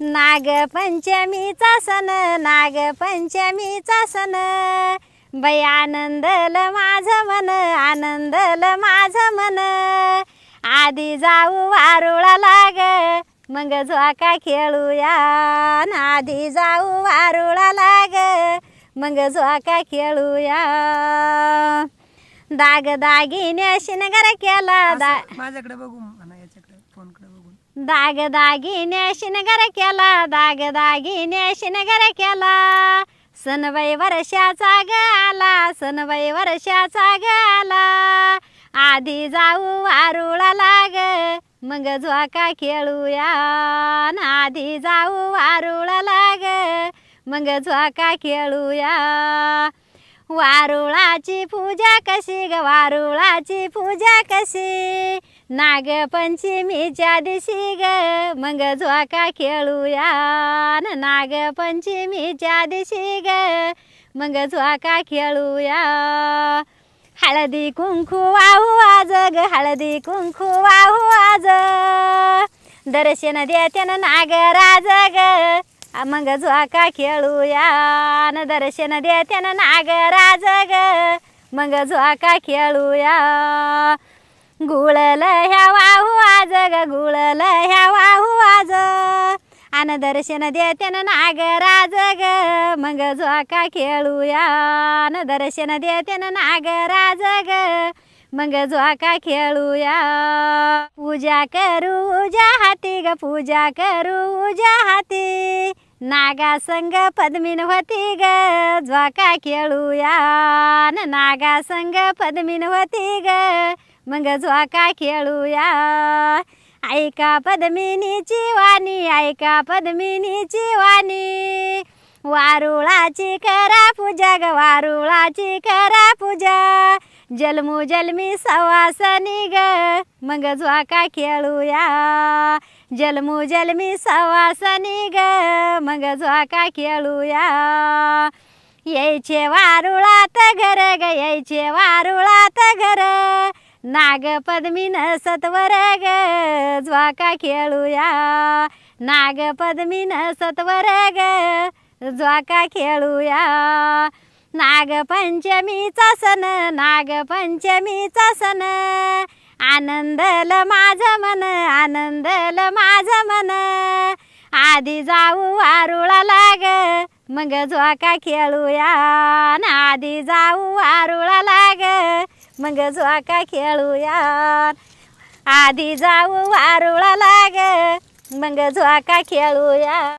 नागपंचमीचा सण नागपंचमीचा सण. बाई आनंदल माझं मन आनंदल माझं मन. आधी जाऊ वारुळा लाग मग झोका खेळूया. न आधी जाऊ वारुळा लाग मग झोका खेळूया. दाग दागिने शिनगर केला दा माझ्याकडे बघू. फोनकडे बघून. दाग दागिने शिनगर केला दाग दागिने शिनगर केला. सनबाई वर्षाचा ग आला सनबाई वर्षाचा ग आला. आधी जाऊ वारुळा लाग मग झोका खेळूया. न आधी जाऊ वारुळा लाग मग झोका खेळूया. वारुळाची पूजा कशी ग? वारुळाची पूजा कशी? नागपंचमीच्या दिवशी ग मग झोका खेळूया. न नागपंचमीच्या दिवशी ग मग झोका खेळूया. हळदी कुंकू वाहू आज ग हळदी कुंकू वाहू आज. दर्शन देत्यान नागराज ग मग झोका खेळूया. न दर्शन देत्यान नागराज ग मग झोका खेळूया. गुळल ह्या वाहू आज ग गुळल ह्या वाहू आज. आन दर्शन देते नागराज ग मग झोका खेळूया. न दर्शन देते नागराज ग मग झोका खेळूया. पूजा करू उजा हाती ग पूजा करू उजा हाती. नागा संग पद्मीन होती ग झोका खेळूया. न नागा संग पद्मीन होती ग मग झोका खेळूया? ऐका पद्मिनीची वाणी ऐका पद्मिनीची वाणी. वारुळाची करा पूजा ग वारुळाची करा पूजा. जलमू जलमी सवासनी ग. मग झोका खेळूया? जलमू जलमी सवासनी ग. मग झोका खेळूया? यायचे वारुळात घर ग यायचे वारुळ नाग पद्मीन सत्वर ग झोका खेळूया. नाग पद्मीन सत्वर ग झोका खेळूया नागपंचमीचा सण नागपंचमीचा सण. आनंदल माझं मन आनंदल माझं मन. आधी जाऊ वारुळा लाग मग झोका खेळूया. न आधी जाऊ वारुळा लाग मग झोका खेळूया. आधी जाऊ वारुळा लाग मग झोका खेळूया.